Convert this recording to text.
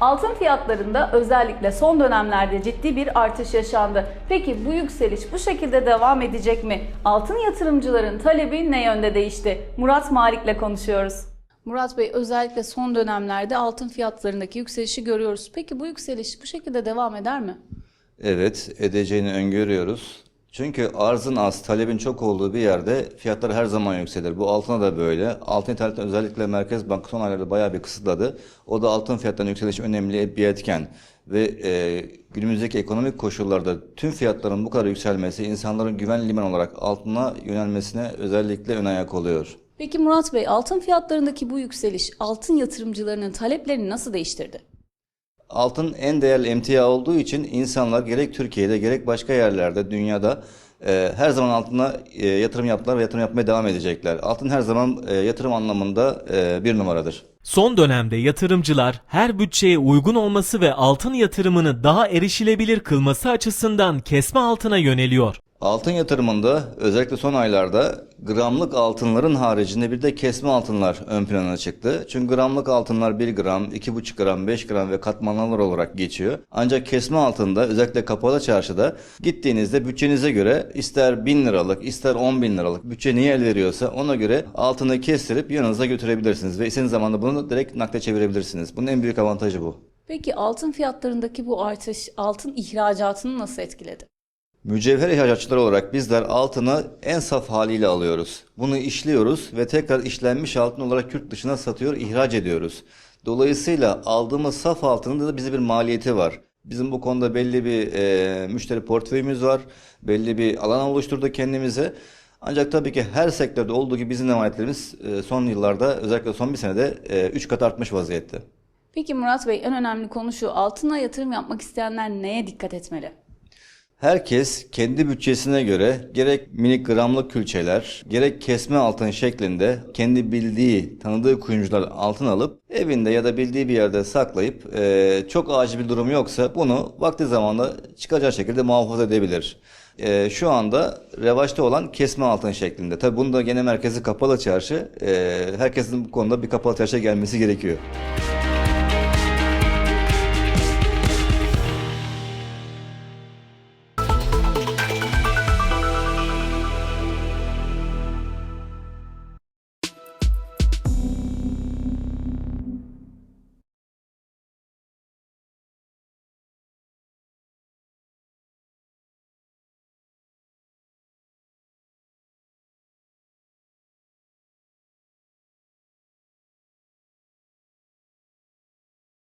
Altın fiyatlarında özellikle son dönemlerde ciddi bir artış yaşandı. Peki bu yükseliş bu şekilde devam edecek mi? Altın yatırımcıların talebi ne yönde değişti? Murat Malik'le konuşuyoruz. Murat Bey özellikle son dönemlerde altın fiyatlarındaki yükselişi görüyoruz. Peki bu yükseliş bu şekilde devam eder mi? Evet, edeceğini öngörüyoruz. Çünkü arzın az, talebin çok olduğu bir yerde fiyatlar her zaman yükselir. Bu altına da böyle. Altın ithalatını özellikle Merkez Bankası son aylarda bayağı bir kısıtladı. O da altın fiyatlarının yükselişi önemli bir etken. Ve e, günümüzdeki ekonomik koşullarda tüm fiyatların bu kadar yükselmesi insanların güven liman olarak altına yönelmesine özellikle ön ayak oluyor. Peki Murat Bey altın fiyatlarındaki bu yükseliş altın yatırımcılarının taleplerini nasıl değiştirdi? Altın en değerli emtia olduğu için insanlar gerek Türkiye'de gerek başka yerlerde dünyada e, her zaman altına e, yatırım yaptılar ve yatırım yapmaya devam edecekler. Altın her zaman e, yatırım anlamında e, bir numaradır. Son dönemde yatırımcılar her bütçeye uygun olması ve altın yatırımını daha erişilebilir kılması açısından kesme altına yöneliyor. Altın yatırımında özellikle son aylarda gramlık altınların haricinde bir de kesme altınlar ön plana çıktı. Çünkü gramlık altınlar 1 gram, 2,5 gram, 5 gram ve katmanlar olarak geçiyor. Ancak kesme altında özellikle kapalı çarşıda gittiğinizde bütçenize göre ister 1000 liralık ister 10 bin liralık bütçe niye el veriyorsa ona göre altını kestirip yanınıza götürebilirsiniz. Ve istediğiniz zamanda bunu direkt nakde çevirebilirsiniz. Bunun en büyük avantajı bu. Peki altın fiyatlarındaki bu artış altın ihracatını nasıl etkiledi? Mücevher ihracatçıları olarak bizler altını en saf haliyle alıyoruz. Bunu işliyoruz ve tekrar işlenmiş altın olarak yurt dışına satıyor, ihraç ediyoruz. Dolayısıyla aldığımız saf altının da bize bir maliyeti var. Bizim bu konuda belli bir e, müşteri portföyümüz var. Belli bir alan oluşturduk kendimize. Ancak tabii ki her sektörde olduğu gibi bizim de maliyetlerimiz e, son yıllarda özellikle son bir senede 3 kat artmış vaziyette. Peki Murat Bey en önemli konu şu altına yatırım yapmak isteyenler neye dikkat etmeli? Herkes kendi bütçesine göre gerek minik gramlık külçeler, gerek kesme altın şeklinde kendi bildiği, tanıdığı kuyumcular altın alıp evinde ya da bildiği bir yerde saklayıp eee, çok acil bir durum yoksa bunu vakti zamanla çıkacağı şekilde muhafaza edebilir. Eee, şu anda revaçta olan kesme altın şeklinde. Tabi bunda gene merkezi kapalı çarşı. Eee, herkesin bu konuda bir kapalı çarşıya gelmesi gerekiyor.